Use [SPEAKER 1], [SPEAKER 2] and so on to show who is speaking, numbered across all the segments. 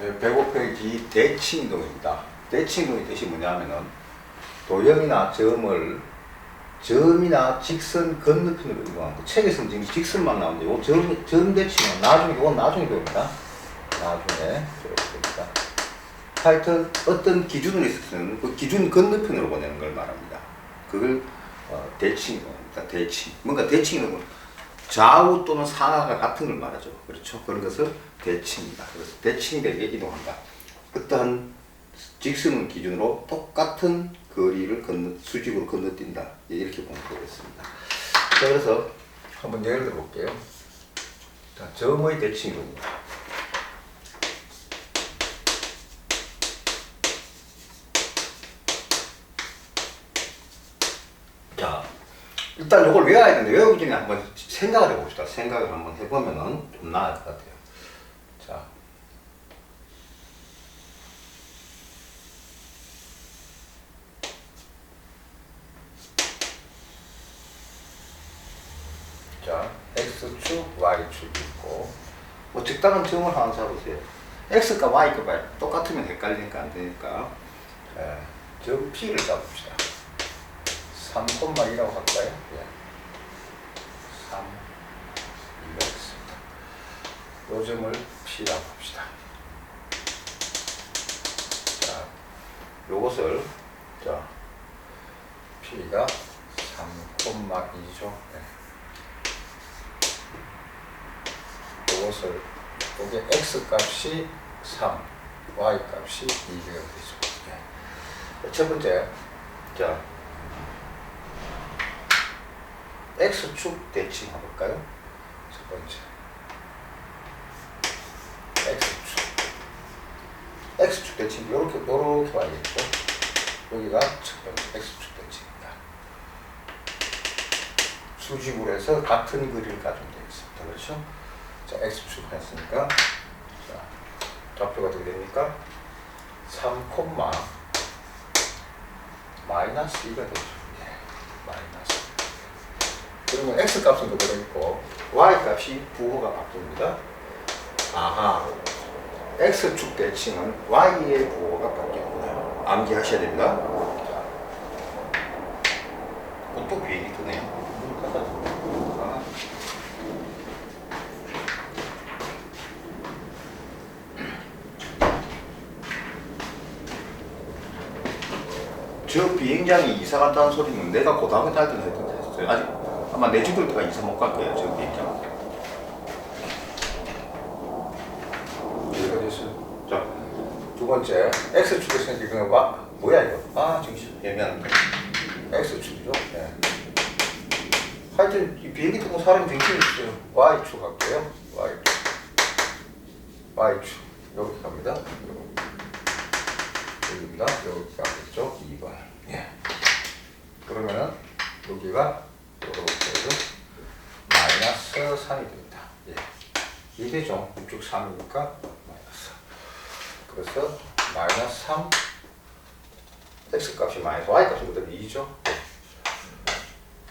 [SPEAKER 1] 105페이지 대칭이동입니다. 대칭이동의 뜻이 뭐냐면은 도형이나 점을 점이나 직선 건너편으로 이동하는 거. 책에서는 지금 직선만 나오는데 요 점, 점 대칭은 나중에 이건 나중에 배웁니다. 나중에 됩니다. 하여튼 어떤 기준으로 있었으면 그 기준 건너편으로 보내는 걸 말합니다. 그걸 어, 대칭이동입니다. 대칭. 뭔가 대칭이동은 좌우 또는 상하가 같은 걸 말하죠. 그렇죠? 그런 것을 대칭이다. 그래서 대칭이 되게 이동한다. 어떠한 직선을 기준으로 똑같은 거리를 건너, 수직으로 건너뛴다. 예, 이렇게 보면 되겠습니다. 자, 그래서 한번 예를 들어 볼게요. 자, 점의 대칭이동입니다. 자, 일단 이걸 외워야 되는데 외우기 전에 한번 생각을 해봅시다. 생각을 한번 해보면은 좀 나을 것 같아요. 자. 자, X축, Y축이 있고, 뭐 적당한 점을 하나 잡으세요. X가 Y가 똑같으면 헷갈리니까 안 되니까, 자, 점 P를 잡읍시다. 3,2라고 할까요? 예. 3, 2가 있습니다. 요 점을 P라고 합시다. 자, 요것을, 자, P가 3,2죠. 네. 요것을, 요게 X 값이 3, Y 값이 2가 되죠. 네. 첫 번째, 자, X축 대칭 해 볼까요? 첫 번째. X축. X축 대칭, 요렇게, 요렇게 와야겠죠? 여기가 첫 번째 X축 대칭입니다. 수직으로 해서 같은 거리를 가지면 되겠습니다. 그렇죠? 자, X축 했으니까, 자, 좌표가 어떻게 됩니까? 3, 마이너스 2가 되죠. 예, 마이너스 그러면 x 값은 그대로 있고 y 값이 부호가 바뀝니다. 아하, x축 대칭은 y의 부호가 바뀌는구나. 암기하셔야 됩니다. 어, 또 비행기 뜨네요. 아. 저 비행장이 이사 간다는 소리는 내가 고등학교 다닐 때는 했던 했어요. 아직 아마 내 죽을 때가 이사 못갈 거예요. 저 비행장. 여기가 됐어요. 자, 두 번째 X축에 생기는 와 뭐야 이거? 아 정신 예매한데. X축이죠. 네. 하여튼 이 비행기 타고 사람이 정신이 있어요. Y축 할게요. Y축. Y축. 여기 갑니다. 여기입니다. 여기 가겠죠? 2번. 예. 그러면은 여기가 이렇 게 해서 마이너스 3이 됩니다. 예. 이 되죠? 우측 3이니까 마이너스. 그래서 마이너스 3 x 값이 마이너스 y 값이 그대로 2죠?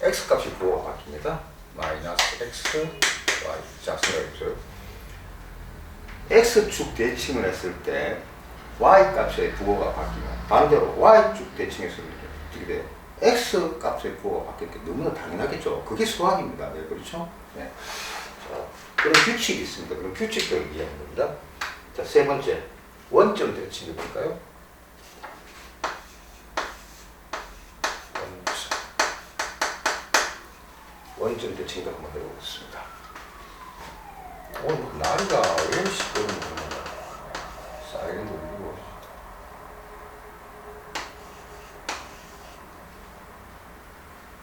[SPEAKER 1] x 값이 부호가 바뀝니다. 마이너스 x y 자 생각해보세요. x축 대칭을 했을 때 y 값의 부호가 바뀌면 반대로 y축 대칭했을 때 어떻게 돼요? X 부호가 바뀔 게 너무나 당연하겠죠. 그게 수학입니다. 네, 그렇죠? 네. 자, 그런 규칙이 있습니다. 그런 규칙들을 이해하는 겁니다. 자, 세 번째. 원점 대칭해 볼까요? 원점. 대칭도 한번 해보겠습니다. 오늘 뭐 날이가 왜 시끄러운? 사이렌도 울리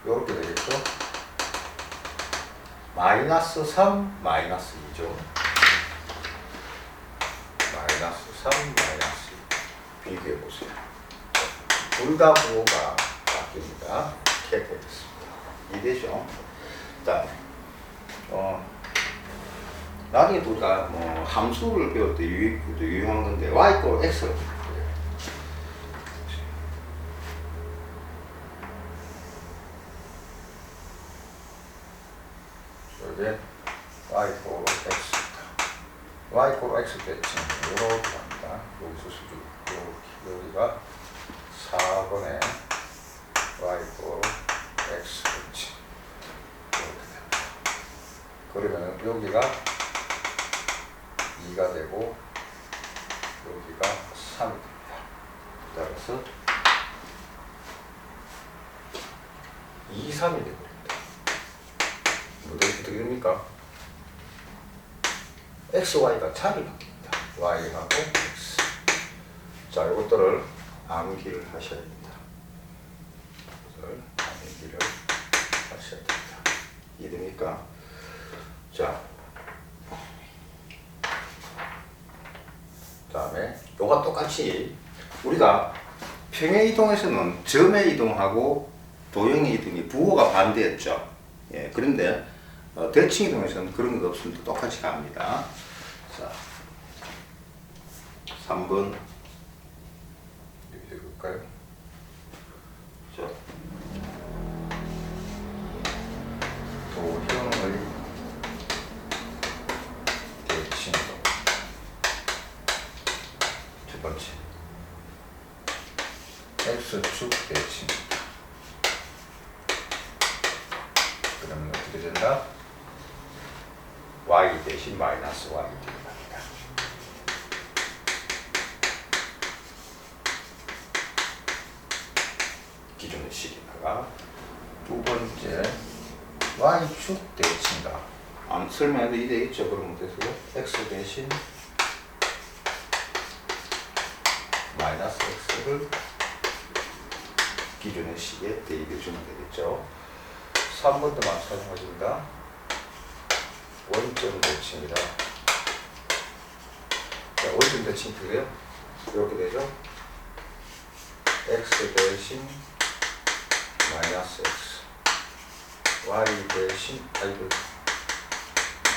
[SPEAKER 1] 고. 요렇게 되겠죠? 마이너스 3, 마이너스 2죠. 마이너스 3, 마이너스 2. 비교해 보세요. 둘다 부호가 바뀝니다. 이렇게 되겠습니다. 이해되죠? 자, 어, 나중에 우리가 뭐 함수를 배울 때 유익, 유용한 건데 y 꼴 x를 이게 y 꼴 x y 꼴 x 대칭 이렇게 합니다. 여기서 수직 요- 여기가 4번에 y고 x 그렇지 이렇게 됩니다. 그러면 여기가 2가 되고 여기가 3이 됩니다. 따라서 2, 3이 되버립니다. 뭐가 어떻게 됩니까? x, y가 자리 바뀝니다. y하고 x. 자, 이것들을 암기를 하셔야 됩니다. 이것을 암기를 하셔야 됩니다. 이해됩니까? 자, 다음에 요가 똑같이 우리가 평행 이동에서는 점의 이동하고 도형의 이동이 부호가 반대였죠. 예, 그런데 어, 대칭 이동에서는 그런 거 없습니다. 똑같이 갑니다. 자, 3번 여기 읽을까요? 자, 도형의 대칭 첫 번째 x축 대칭 그러면 어떻게 된다? Y 대신 마이너스 y 됩니다. 기존의 식에다가 두 번째 y축 대칭이다. 안 설명해도 이 되겠죠? 그러면 됐어요? x 대신 마이너스 x를 기존의 식에 대입해 주면 되겠죠. 3번도 마찬가지입니다. 원점 대칭이다. 자, 원점 대칭 그게요? 이렇게 되죠? x 대신 마이너스 x y 대신 아이고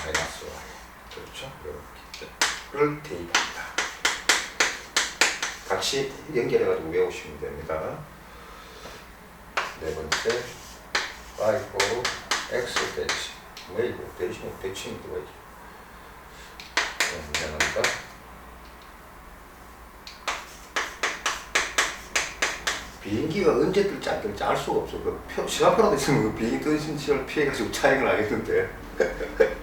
[SPEAKER 1] 마이너스 y 그렇죠? 이렇게를 대입합니다. 같이 연결해가지고 외우시면 됩니다. 네 번째 y 이고 x 대칭 왜 이거 대칭 대칭이 들어가 있죠. 네, 미안합니다. 비행기가 언제 뜰지 안 뜰지 알 수가 없어. 그 표, 시간표라도 있으면 그 비행기 뜨는 시간을 피해가지고 차익을 알겠는데.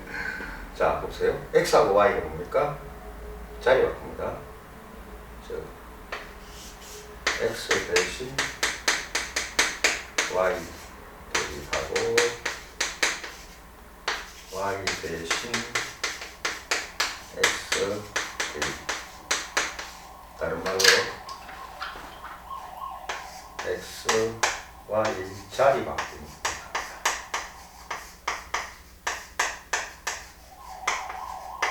[SPEAKER 1] 자, 보세요. x하고 y가 뭡니까? 자리 바꿉니다. 저, x 대신 y 대입하고 y 대신 x 다른 말로 x, y 자리 바뀝니다.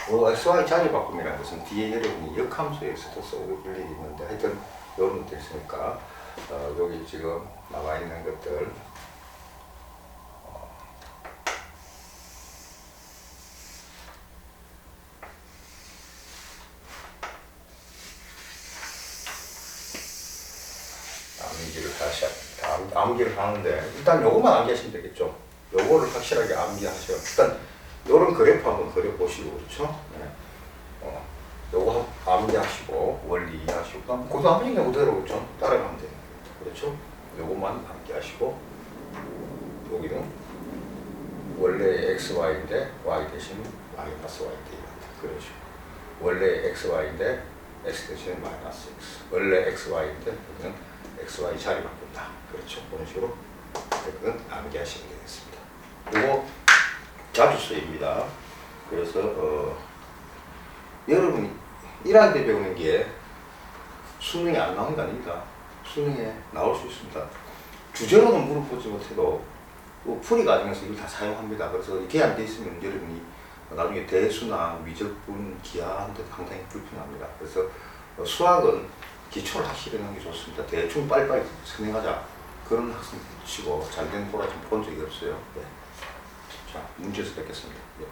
[SPEAKER 1] 뭐 x, y 자리 바꿈이라는 것은 뒤에 여러분이 역함수에서도 써볼 일이 있는데 하여튼 이런 것도 있으니까 어, 여기 지금 나와 있는 것들 어, 암기를 다시. 암, 암기를 하는데 일단 요것만 암기하시면 되겠죠. 요거를 확실하게 암기하셔. 일단 요런 그래프 한번 그려보시고 그렇죠. 네. 어, 요거 한- 암기하시고 원리 이해하시고 그냥 그대로 그렇죠. 따라가면 돼요. 그렇죠. 요것만 암기하시고 여기는 원래 x, y인데 y 대신 마이너스 y 대입한다. 그렇죠. 원래 x, y인데 x 대신 마이너스 x. 원래 x, y인데 여기는 x, y 자리 바꾼다. 그렇죠. 그런 식으로 그건 암기하시면 되겠습니다. 그리고 자주 쓰입니다. 그래서 어, 여러분이 1학년 때 배우는 게 수능에 안 나오는 게 아닙니다. 수능에 나올 수 있습니다. 주제로는 물어보지 못해도 또 풀이 과정에서 이걸 다 사용합니다. 그래서 이게 안 돼 있으면 여러분이 나중에 대수나 미적분, 기하한테 상당히 불편합니다. 그래서 어, 수학은 기초를 확실히 하는 게 좋습니다. 대충 빨리빨리 진행하자. 그런 학생 치고 잘된 보라 좀본 적이 없어요. 네. 자, 문제에서 뵙겠습니다. 예.